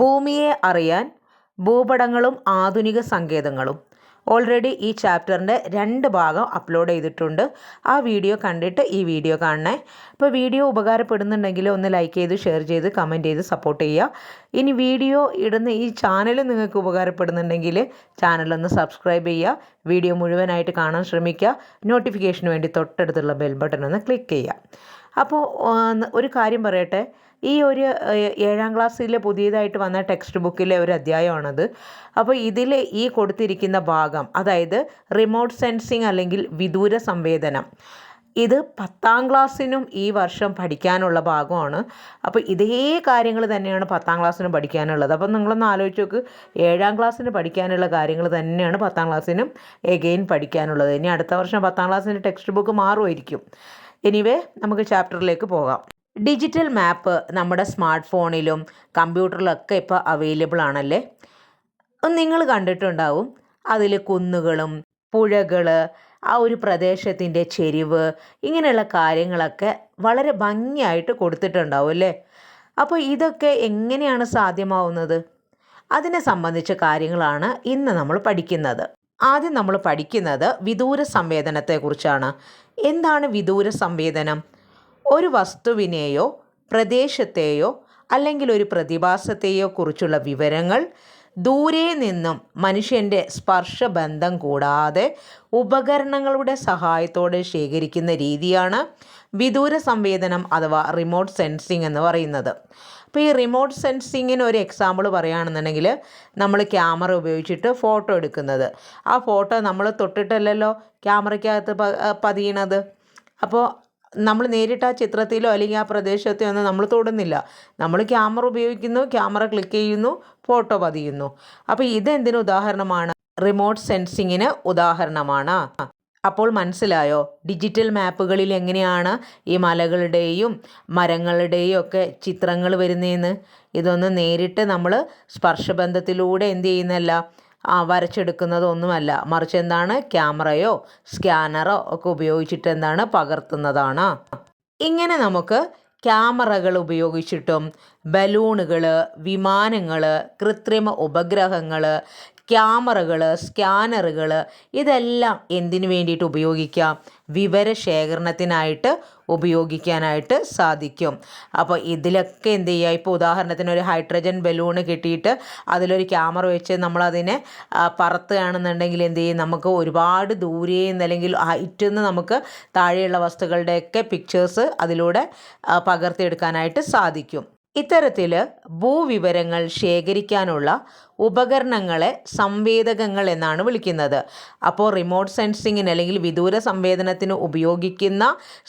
ഭൂമിയെ അറിയാൻ ഭൂപടങ്ങളും ആധുനിക സങ്കേതങ്ങളും. ഓൾറെഡി ഈ ചാപ്റ്ററിന്റെ രണ്ട് ഭാഗം അപ്ലോഡ് ചെയ്തിട്ടുണ്ട്. ആ വീഡിയോ കണ്ടിട്ട് ഈ വീഡിയോ കാണണേ. അപ്പോൾ വീഡിയോ ഉപകാരപ്പെടുന്നുണ്ടെങ്കിൽ ഒന്ന് ലൈക്ക് ചെയ്ത് ഷെയർ ചെയ്ത് കമന്റ് ചെയ്ത് സപ്പോർട്ട് ചെയ്യുക. ഇനി വീഡിയോ ഇടുന്ന ഈ ചാനൽ നിങ്ങൾക്ക് ഉപകാരപ്പെടുന്നുണ്ടെങ്കിൽ ചാനലൊന്ന് സബ്സ്ക്രൈബ് ചെയ്യുക. വീഡിയോ മുഴുവനായിട്ട് കാണാൻ ശ്രമിക്കുക. നോട്ടിഫിക്കേഷന് വേണ്ടി തൊട്ടടുത്തുള്ള ബെൽ ബട്ടൺ ഒന്ന് ക്ലിക്ക് ചെയ്യുക. അപ്പോൾ ഒരു കാര്യം പറയട്ടെ. ഈ ഒരു ഏഴാം ക്ലാസ്സിലെ പുതിയതായിട്ട് വന്ന ടെക്സ്റ്റ് ബുക്കിലെ ഒരു അധ്യായമാണത്. അപ്പോൾ ഇതിൽ ഈ കൊടുത്തിരിക്കുന്ന ഭാഗം അതായത് റിമോട്ട് സെൻസിങ് അല്ലെങ്കിൽ വിദൂര സംവേദനം ഇത് പത്താം ക്ലാസ്സിനും ഈ വർഷം പഠിക്കാനുള്ള ഭാഗമാണ്. അപ്പോൾ ഇതേ കാര്യങ്ങൾ തന്നെയാണ് പത്താം ക്ലാസ്സിനും പഠിക്കാനുള്ളത്. അപ്പം നിങ്ങളൊന്ന് ആലോചിച്ച് നോക്ക് ഏഴാം ക്ലാസ്സിന് പഠിക്കാനുള്ള കാര്യങ്ങൾ തന്നെയാണ് പത്താം ക്ലാസ്സിനും എഗെയിൻ പഠിക്കാനുള്ളത്. ഇനി അടുത്ത വർഷം പത്താം ക്ലാസ്സിന്റെ ടെക്സ്റ്റ് ബുക്ക് മാറുമായിരിക്കും. എനിവേ നമുക്ക് ചാപ്റ്ററിലേക്ക് പോകാം. ഡിജിറ്റൽ മാപ്പ് നമ്മുടെ സ്മാർട്ട് ഫോണിലും കമ്പ്യൂട്ടറിലൊക്കെ ഇപ്പോൾ അവൈലബിൾ ആണല്ലേ? നിങ്ങൾ കണ്ടിട്ടുണ്ടാവും. അതിൽ കുന്നുകളും പുഴകൾ ആ ഒരു പ്രദേശത്തിന്റെ ചെരിവ് ഇങ്ങനെയുള്ള കാര്യങ്ങളൊക്കെ വളരെ ഭംഗിയായിട്ട് കൊടുത്തിട്ടുണ്ടാവും അല്ലേ? അപ്പോൾ ഇതൊക്കെ എങ്ങനെയാണ് സാധ്യമാവുന്നത്? അതിനെ സംബന്ധിച്ച കാര്യങ്ങളാണ് ഇന്ന് നമ്മൾ പഠിക്കുന്നത്. ആദ്യം നമ്മൾ പഠിക്കുന്നത് വിദൂര സംവേദനത്തെക്കുറിച്ചാണ്. എന്താണ് വിദൂര സംവേദനം? ഒരു വസ്തുവിനെയോ പ്രദേശത്തെയോ അല്ലെങ്കിൽ ഒരു പ്രതിഭാസത്തെയോ കുറിച്ചുള്ള വിവരങ്ങൾ ദൂരെ നിന്നും മനുഷ്യന്റെ സ്പർശബന്ധം കൂടാതെ ഉപകരണങ്ങളുടെ സഹായത്തോടെ ശേഖരിക്കുന്ന രീതിയാണ് വിദൂര സംവേദനം അഥവാ റിമോട്ട് സെൻസിങ് എന്ന് പറയുന്നത്. അപ്പോൾ ഈ റിമോട്ട് സെൻസിങ്ങിന് ഒരു എക്സാമ്പിൾ പറയുകയാണെന്നുണ്ടെങ്കിൽ നമ്മൾ ക്യാമറ ഉപയോഗിച്ചിട്ട് ഫോട്ടോ എടുക്കുന്നത്. ആ ഫോട്ടോ നമ്മൾ തൊട്ടിട്ടല്ലല്ലോ ക്യാമറയ്ക്കകത്ത് പതിയണത്. അപ്പോൾ നമ്മൾ നേരിട്ട് ആ ചിത്രത്തിലോ അല്ലെങ്കിൽ ആ പ്രദേശത്തോ ഒന്നും നമ്മൾ തൊടുന്നില്ല. നമ്മൾ ക്യാമറ ഉപയോഗിക്കുന്നു ക്യാമറ ക്ലിക്ക് ചെയ്യുന്നു ഫോട്ടോ പതിയുന്നു. അപ്പോൾ ഇതെന്തിനു ഉദാഹരണമാണ്? റിമോട്ട് സെൻസിങ്ങിന് ഉദാഹരണമാണ്. അപ്പോൾ മനസ്സിലായോ? ഡിജിറ്റൽ മാപ്പുകളിൽ എങ്ങനെയാണ് ഈ മലകളുടെയും മരങ്ങളുടെയും ഒക്കെ ചിത്രങ്ങൾ വരുന്നതെന്ന്? ഇതൊന്ന് നേരിട്ട് നമ്മൾ സ്പർശബന്ധത്തിലൂടെ എന്ത് ചെയ്യുന്നല്ല വരച്ചെടുക്കുന്നതൊന്നുമല്ല. മറിച്ച് എന്താണ്? ക്യാമറയോ സ്കാനറോ ഒക്കെ ഉപയോഗിച്ചിട്ട് എന്താണ് പകർത്തുന്നതാണ്. ഇങ്ങനെ നമുക്ക് ക്യാമറകൾ ഉപയോഗിച്ചിട്ടും ബലൂണുകൾ വിമാനങ്ങൾ കൃത്രിമ ഉപഗ്രഹങ്ങൾ ക്യാമറകൾ സ്കാനറുകൾ ഇതെല്ലാം എന്തിനു വേണ്ടിയിട്ട് ഉപയോഗിക്കാം? വിവരശേഖരണത്തിനായിട്ട് ഉപയോഗിക്കാനായിട്ട് സാധിക്കും. അപ്പോൾ ഇതിലൊക്കെ എന്ത് ചെയ്യുക ഇപ്പോൾ ഉദാഹരണത്തിന് ഒരു ഹൈഡ്രജൻ ബലൂണ് കിട്ടിയിട്ട് അതിലൊരു ക്യാമറ വെച്ച് നമ്മളതിനെ പറത്തുകയാണെന്നുണ്ടെങ്കിൽ എന്ത് ചെയ്യും? നമുക്ക് ഒരുപാട് ദൂരെ അല്ലെങ്കിൽ ഹൈറ്റിൽ നിന്ന് നമുക്ക് താഴെയുള്ള വസ്തുക്കളുടെയൊക്കെ പിക്ചേഴ്സ് അതിലൂടെ പകർത്തിയെടുക്കാനായിട്ട് സാധിക്കും. ഇത്തരത്തിൽ ഭൂവിവരങ്ങൾ ശേഖരിക്കാനുള്ള ഉപകരണങ്ങളെ സംവേദകങ്ങൾ എന്നാണ് വിളിക്കുന്നത്. അപ്പോൾ റിമോട്ട് സെൻസിങ്ങിന് അല്ലെങ്കിൽ വിദൂര സംവേദനത്തിന് ഉപയോഗിക്കുന്ന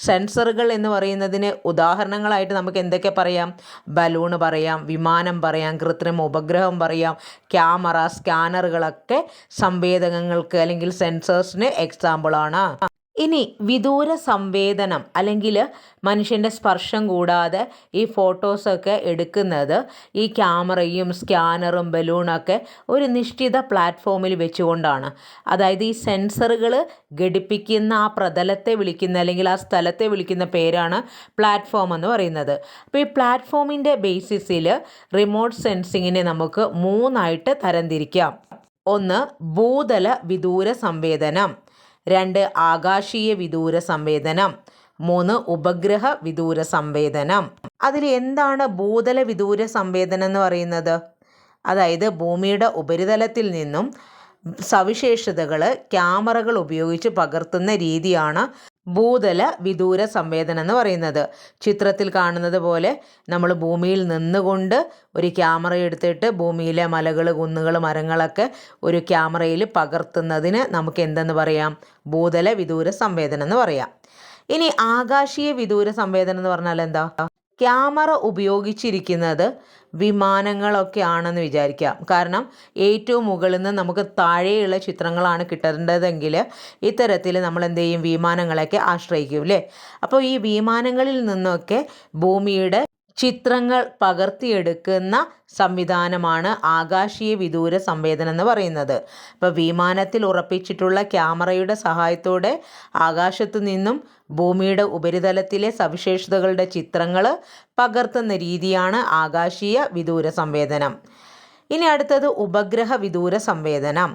സെൻസറുകൾ എന്ന് പറയുന്നതിന് ഉദാഹരണങ്ങളായിട്ട് നമുക്ക് എന്തൊക്കെ പറയാം? ബലൂണ് പറയാം വിമാനം പറയാം കൃത്രിമ ഉപഗ്രഹം പറയാം ക്യാമറ സ്കാനറുകളൊക്കെ സംവേദകങ്ങൾക്ക് അല്ലെങ്കിൽ സെൻസേഴ്സിന് എക്സാമ്പിളാണ് ഇനി വിദൂര സംവേദനം അല്ലെങ്കിൽ മനുഷ്യന്റെ സ്പർശം കൂടാതെ ഈ ഫോട്ടോസൊക്കെ എടുക്കുന്നത് ഈ ക്യാമറയും സ്കാനറും ബലൂണൊക്കെ ഒരു നിശ്ചിത പ്ലാറ്റ്ഫോമിൽ വെച്ചുകൊണ്ടാണ്. അതായത് ഈ സെൻസറുകൾ ഘടിപ്പിക്കുന്ന ആ പ്രതലത്തെ വിളിക്കുന്ന അല്ലെങ്കിൽ ആ സ്ഥലത്തെ വിളിക്കുന്ന പേരാണ് പ്ലാറ്റ്ഫോം എന്ന് പറയുന്നത്. അപ്പോൾ ഈ പ്ലാറ്റ്ഫോമിന്റെ ബേസിസിൽ റിമോട്ട് സെൻസിങ്ങിനെ നമുക്ക് മൂന്നായിട്ട് തരംതിരിക്കാം. ഒന്ന് ഭൂതല വിദൂര സംവേദനം. രണ്ട് ആകാശീയ വിദൂര സംവേദനം മൂന്ന് ഉപഗ്രഹ വിദൂര സംവേദനം. അതിൽ എന്താണ് ഭൂതല വിദൂര സംവേദനം എന്ന് പറയുന്നത്? അതായത് ഭൂമിയുടെ ഉപരിതലത്തിൽ നിന്നും സവിശേഷതകൾ ക്യാമറകൾ ഉപയോഗിച്ച് പകർത്തുന്ന രീതിയാണ് ഭൂതല വിദൂര സംവേദനം എന്ന് പറയുന്നത്. ചിത്രത്തിൽ കാണുന്നത് പോലെ നമ്മൾ ഭൂമിയിൽ നിന്നുകൊണ്ട് ഒരു ക്യാമറ എടുത്തിട്ട് ഭൂമിയിലെ മലകൾ കുന്നുകൾ മരങ്ങളൊക്കെ ഒരു ക്യാമറയിൽ പകർത്തുന്നതിന് നമുക്ക് എന്തെന്ന് പറയാം? ഭൂതല വിദൂര സംവേദനം എന്ന് പറയാം. ഇനി ആകാശീയ വിദൂര സംവേദനം എന്ന് പറഞ്ഞാൽ എന്താ? ക്യാമറ ഉപയോഗിച്ചിരിക്കുന്നത് വിമാനങ്ങളൊക്കെ ആണെന്ന് വിചാരിക്കാം. കാരണം ഏറ്റവും മുകളിൽ നിന്ന് നമുക്ക് താഴെയുള്ള ചിത്രങ്ങളാണ് കിട്ടേണ്ടതെങ്കിൽ ഇത്തരത്തിൽ നമ്മൾ എന്ത് ചെയ്യും? വിമാനങ്ങളെയൊക്കെ ആശ്രയിക്കും അല്ലേ അപ്പോൾ ഈ വിമാനങ്ങളിൽ നിന്നൊക്കെ ഭൂമിയുടെ ചിത്രങ്ങൾ പകർത്തിയെടുക്കുന്ന സംവിധാനമാണ് ആകാശീയ വിദൂര സംവേദനം എന്ന് പറയുന്നത്. ഇപ്പോൾ വിമാനത്തിൽ ഉറപ്പിച്ചിട്ടുള്ള ക്യാമറയുടെ സഹായത്തോടെ ആകാശത്തു നിന്നും ഭൂമിയുടെ ഉപരിതലത്തിലെ സവിശേഷതകളുടെ ചിത്രങ്ങൾ പകർത്തുന്ന രീതിയാണ് ആകാശീയ വിദൂര സംവേദനം. ഇനി അടുത്തത് ഉപഗ്രഹ വിദൂര സംവേദനം.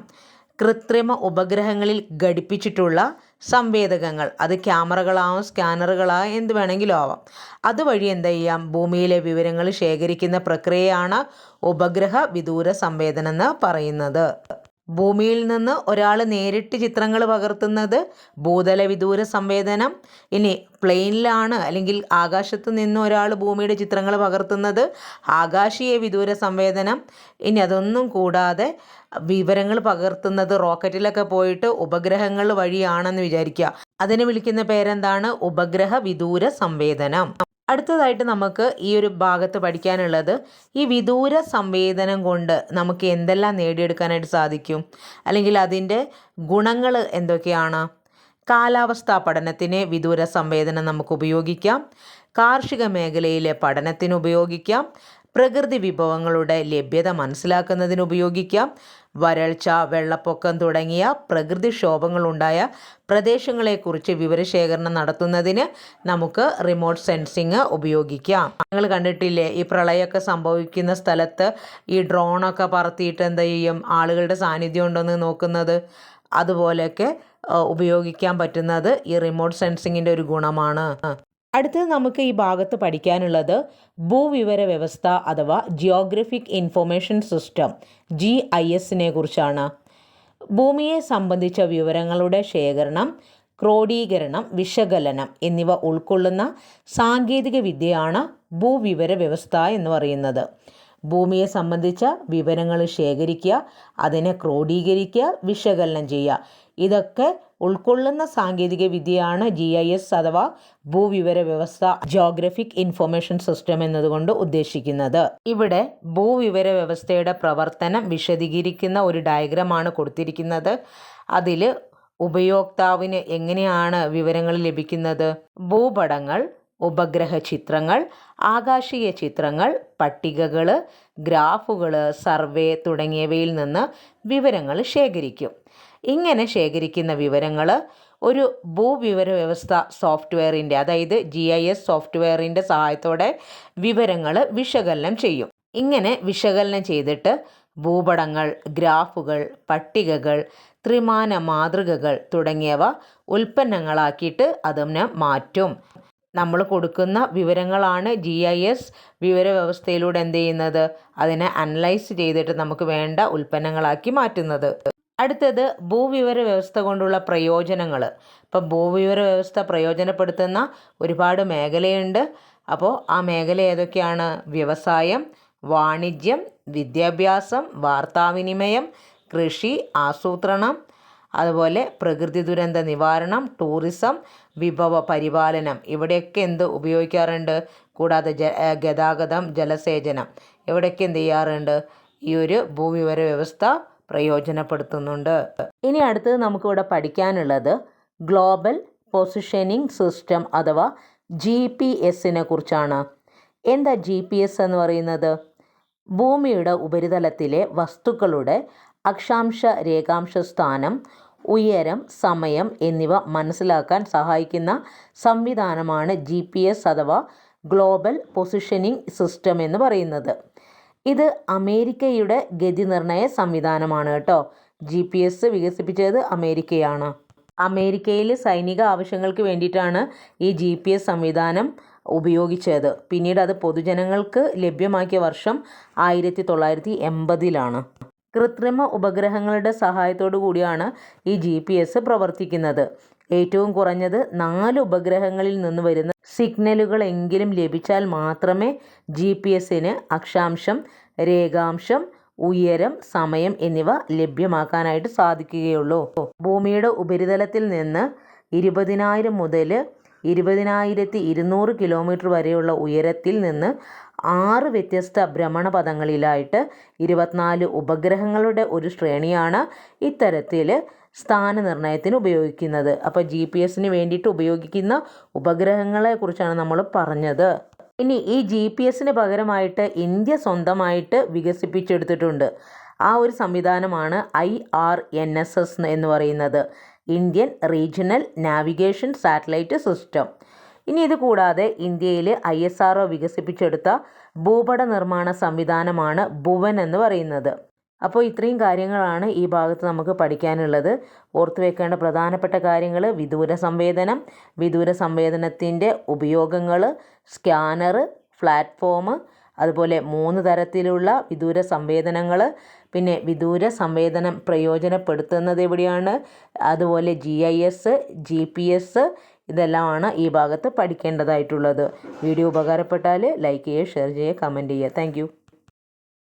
കൃത്രിമ ഉപഗ്രഹങ്ങളിൽ ഘടിപ്പിച്ചിട്ടുള്ള സംവേദകങ്ങൾ. അത് ക്യാമറകളാവും സ്കാനറുകളാവും എന്ത് വേണമെങ്കിലും ആവാം. അതുവഴി എന്ത് ചെയ്യാം ഭൂമിയിലെ വിവരങ്ങൾ ശേഖരിക്കുന്ന പ്രക്രിയയാണ് ഉപഗ്രഹ വിദൂര സംവേദനം എന്ന് പറയുന്നത്. ഭൂമിയിൽ നിന്ന് ഒരാൾ നേരിട്ട് ചിത്രങ്ങൾ പകർത്തുന്നത് ഭൂതല വിദൂര സംവേദനം. ഇനി പ്ലെയിനിലാണ് അല്ലെങ്കിൽ ആകാശത്ത് നിന്ന് ഒരാൾ ഭൂമിയുടെ ചിത്രങ്ങൾ പകർത്തുന്നത് ആകാശീയ വിദൂര സംവേദനം. ഇനി അതൊന്നും കൂടാതെ വിവരങ്ങൾ പകർത്തുന്നത് റോക്കറ്റിലൊക്കെ പോയിട്ട് ഉപഗ്രഹങ്ങൾ വഴിയാണെന്ന് വിചാരിക്കുക. അതിനെ വിളിക്കുന്ന പേരെന്താണ്? ഉപഗ്രഹ വിദൂര സംവേദനം. അടുത്തതായിട്ട് നമുക്ക് ഈ ഒരു ഭാഗത്ത് പഠിക്കാനുള്ളത് ഈ വിദൂര സംവേദനം കൊണ്ട് നമുക്ക് എന്തെല്ലാം നേടിയെടുക്കാനായിട്ട് സാധിക്കും? അല്ലെങ്കിൽ അതിന്റെ ഗുണങ്ങൾ എന്തൊക്കെയാണ്? കാലാവസ്ഥാ പഠനത്തിന് വിദൂര സംവേദനം നമുക്ക് ഉപയോഗിക്കാം. കാർഷിക മേഖലയിലെ പഠനത്തിന് ഉപയോഗിക്കാം. പ്രകൃതി വിഭവങ്ങളുടെ ലഭ്യത മനസ്സിലാക്കുന്നതിന് ഉപയോഗിക്കാം. വരൾച്ച വെള്ളപ്പൊക്കം തുടങ്ങിയ പ്രകൃതിക്ഷോഭങ്ങളുണ്ടായ പ്രദേശങ്ങളെക്കുറിച്ച് വിവരശേഖരണം നടത്തുന്നതിന് നമുക്ക് റിമോട്ട് സെൻസിങ് ഉപയോഗിക്കാം. നിങ്ങൾ കണ്ടിട്ടില്ലേ ഈ പ്രളയമൊക്കെ സംഭവിക്കുന്ന സ്ഥലത്ത് ഈ ഡ്രോണൊക്കെ പറത്തിയിട്ട് എന്ത് ചെയ്യും? ആളുകളുടെ സാന്നിധ്യം ഉണ്ടെന്ന് നോക്കുന്നത്. അതുപോലെയൊക്കെ ഉപയോഗിക്കാൻ പറ്റുന്നത് ഈ റിമോട്ട് സെൻസിങ്ങിന്റെ ഒരു ഗുണമാണ്. അടുത്തത് നമുക്ക് ഈ ഭാഗത്ത് പഠിക്കാനുള്ളത് ഭൂവിവര വ്യവസ്ഥ അഥവാ geographic information system G I എസിനെ കുറിച്ചാണ്. ഭൂമിയെ സംബന്ധിച്ച വിവരങ്ങളുടെ ശേഖരണം ക്രോഡീകരണം വിശകലനം എന്നിവ ഉൾക്കൊള്ളുന്ന സാങ്കേതിക വിദ്യയാണ് ഭൂവിവര വ്യവസ്ഥ എന്ന് പറയുന്നത്. ഭൂമിയെ സംബന്ധിച്ച വിവരങ്ങൾ ശേഖരിക്കുക അതിനെ ക്രോഡീകരിക്കുക വിശകലനം ചെയ്യുക. ഇതൊക്കെ ഉൾക്കൊള്ളുന്ന സാങ്കേതിക വിദ്യയാണ് ജി ഐ എസ് അഥവാ ഭൂവിവര വ്യവസ്ഥ ജോഗ്രഫിക് ഇൻഫർമേഷൻ സിസ്റ്റം എന്നതുകൊണ്ട് ഉദ്ദേശിക്കുന്നത്. ഇവിടെ ഭൂവിവര വ്യവസ്ഥയുടെ പ്രവർത്തനം വിശദീകരിക്കുന്ന ഒരു ഡയഗ്രമാണ് കൊടുത്തിരിക്കുന്നത്. അതിൽ ഉപയോക്താവിന് എങ്ങനെയാണ് വിവരങ്ങൾ ലഭിക്കുന്നത്? ഭൂപടങ്ങൾ ഉപഗ്രഹ ചിത്രങ്ങൾ ആകാശീയ ചിത്രങ്ങൾ പട്ടികകൾ ഗ്രാഫുകൾ സർവേ തുടങ്ങിയവയിൽ നിന്ന് വിവരങ്ങൾ ശേഖരിക്കും. ഇങ്ങനെ ശേഖരിക്കുന്ന വിവരങ്ങൾ ഒരു ഭൂവിവര വ്യവസ്ഥ സോഫ്റ്റ്വെയറിന്റെ അതായത് ജി ഐ എസ് സോഫ്റ്റ്വെയറിന്റെ സഹായത്തോടെ വിവരങ്ങൾ വിശകലനം ചെയ്യും. ഇങ്ങനെ വിശകലനം ചെയ്തിട്ട് ഭൂപടങ്ങൾ ഗ്രാഫുകൾ പട്ടികകൾ ത്രിമാന മാതൃകകൾ തുടങ്ങിയവ ഉൽപ്പന്നങ്ങളാക്കിയിട്ട് അതിനെ മാറ്റും. നമ്മൾ കൊടുക്കുന്ന വിവരങ്ങളാണ് ജി ഐ എസ് വിവരവ്യവസ്ഥയിലൂടെ എന്ത് ചെയ്യുന്നത്? അതിനെ അനലൈസ് ചെയ്തിട്ട് നമുക്ക് വേണ്ട ഉൽപ്പന്നങ്ങളാക്കി മാറ്റുന്നത്. അടുത്തത് ഭൂവിവര വ്യവസ്ഥ കൊണ്ടുള്ള പ്രയോജനങ്ങൾ ഇപ്പം ഭൂവിവര വ്യവസ്ഥ പ്രയോജനപ്പെടുത്തുന്ന ഒരുപാട് മേഖലയുണ്ട്. അപ്പോൾ ആ മേഖല ഏതൊക്കെയാണ്? വ്യവസായം വാണിജ്യം വിദ്യാഭ്യാസം വാർത്താവിനിമയം കൃഷി ആസൂത്രണം അതുപോലെ പ്രകൃതി ദുരന്ത നിവാരണം ടൂറിസം വിഭവ പരിപാലനം. ഇവിടെയൊക്കെ എന്ത് ഉപയോഗിക്കാറുണ്ട്? കൂടാതെ ജ ഗതാഗതം ജലസേചനം. ഇവിടെയൊക്കെ എന്ത് ചെയ്യാറുണ്ട്? ഈ ഒരു ഭൂവിവര വ്യവസ്ഥ പ്രയോജനപ്പെടുത്തുന്നുണ്ട്. ഇനി അടുത്തത് നമുക്കിവിടെ പഠിക്കാനുള്ളത് ഗ്ലോബൽ പൊസിഷനിങ് സിസ്റ്റം അഥവാ ജി പി എസിനെ കുറിച്ചാണ്. എന്താ ജി പി എസ് എന്ന് പറയുന്നത്? ഭൂമിയുടെ ഉപരിതലത്തിലെ വസ്തുക്കളുടെ അക്ഷാംശ രേഖാംശ സ്ഥാനം ഉയരം സമയം എന്നിവ മനസ്സിലാക്കാൻ സഹായിക്കുന്ന സംവിധാനമാണ് ജി പി എസ് അഥവാ ഗ്ലോബൽ പൊസിഷനിങ് സിസ്റ്റം എന്ന് പറയുന്നത്. ഇത് അമേരിക്കയുടെ ഗതി നിർണയ സംവിധാനമാണ് കേട്ടോ. ജി പി എസ് വികസിപ്പിച്ചത് അമേരിക്കയാണ്. അമേരിക്കയിലെ സൈനിക ആവശ്യങ്ങൾക്ക് വേണ്ടിയിട്ടാണ് ഈ ജി പി എസ് സംവിധാനം ഉപയോഗിച്ചത്. പിന്നീട് അത് പൊതുജനങ്ങൾക്ക് ലഭ്യമാക്കിയ വർഷം ആയിരത്തി തൊള്ളായിരത്തി എൺപതിലാണ്. കൃത്രിമ ഉപഗ്രഹങ്ങളുടെ സഹായത്തോടു കൂടിയാണ് ഈ ജി പി എസ് പ്രവർത്തിക്കുന്നത്. ഏറ്റവും കുറഞ്ഞത് നാല് ഉപഗ്രഹങ്ങളിൽ നിന്ന് വരുന്ന സിഗ്നലുകളെങ്കിലും ലഭിച്ചാൽ മാത്രമേ ജി പി എസിന് അക്ഷാംശം രേഖാംശം ഉയരം സമയം എന്നിവ ലഭ്യമാക്കാനായിട്ട് സാധിക്കുകയുള്ളൂ. ഭൂമിയുടെ ഉപരിതലത്തിൽ നിന്ന് ഇരുപതിനായിരം മുതൽ ഇരുപതിനായിരത്തി ഇരുന്നൂറ് കിലോമീറ്റർ വരെയുള്ള ഉയരത്തിൽ നിന്ന് ആറ് വ്യത്യസ്ത ഭ്രമണപഥങ്ങളിലായിട്ട് ഇരുപത്തിനാല് ഉപഗ്രഹങ്ങളുടെ ഒരു ശ്രേണിയാണ് ഇത്തരത്തിൽ സ്ഥാനനിർണയത്തിന് ഉപയോഗിക്കുന്നത്. അപ്പോൾ ജി പി എസിന് വേണ്ടിയിട്ട് ഉപയോഗിക്കുന്ന ഉപഗ്രഹങ്ങളെക്കുറിച്ചാണ് നമ്മൾ പറഞ്ഞത്. ഇനി ഈ ജി പി എസിന് പകരമായിട്ട് ഇന്ത്യ സ്വന്തമായിട്ട് വികസിപ്പിച്ചെടുത്തിട്ടുണ്ട്. ആ ഒരു സംവിധാനമാണ് I R N S S എന്ന് പറയുന്നത്. Indian regional navigation satellite system. ഇനി ഇത് കൂടാതെ ഇന്ത്യയിൽ ഐ എസ് ആർ ഒ വികസിപ്പിച്ചെടുത്ത ഭൂപട നിർമ്മാണ സംവിധാനമാണ് ഭുവൻ എന്ന് പറയുന്നത്. അപ്പോൾ ഇത്രയും കാര്യങ്ങളാണ് ഈ ഭാഗത്ത് നമുക്ക് പഠിക്കാനുള്ളത്. ഓർത്തു വെക്കേണ്ട പ്രധാനപ്പെട്ട കാര്യങ്ങൾ വിദൂര സംവേദനം വിദൂര സംവേദനത്തിന്റെ ഉപയോഗങ്ങൾ സ്കാനർ പ്ലാറ്റ്ഫോം അതുപോലെ മൂന്ന് തരത്തിലുള്ള വിദൂര സംവേദനങ്ങൾ പിന്നെ വിദൂര സംവേദനം പ്രയോജനപ്പെടുത്തുന്നത് എവിടെയാണ്? അതുപോലെ G I S G P S ഇതെല്ലാമാണ് ഈ ഭാഗത്ത് പഠിക്കേണ്ടതായിട്ടുള്ളത്. വീഡിയോ ഉപകാരപ്പെട്ടാൽ ലൈക്ക് ചെയ്യുക ഷെയർ ചെയ്യുക കമന്റ് ചെയ്യുക. താങ്ക്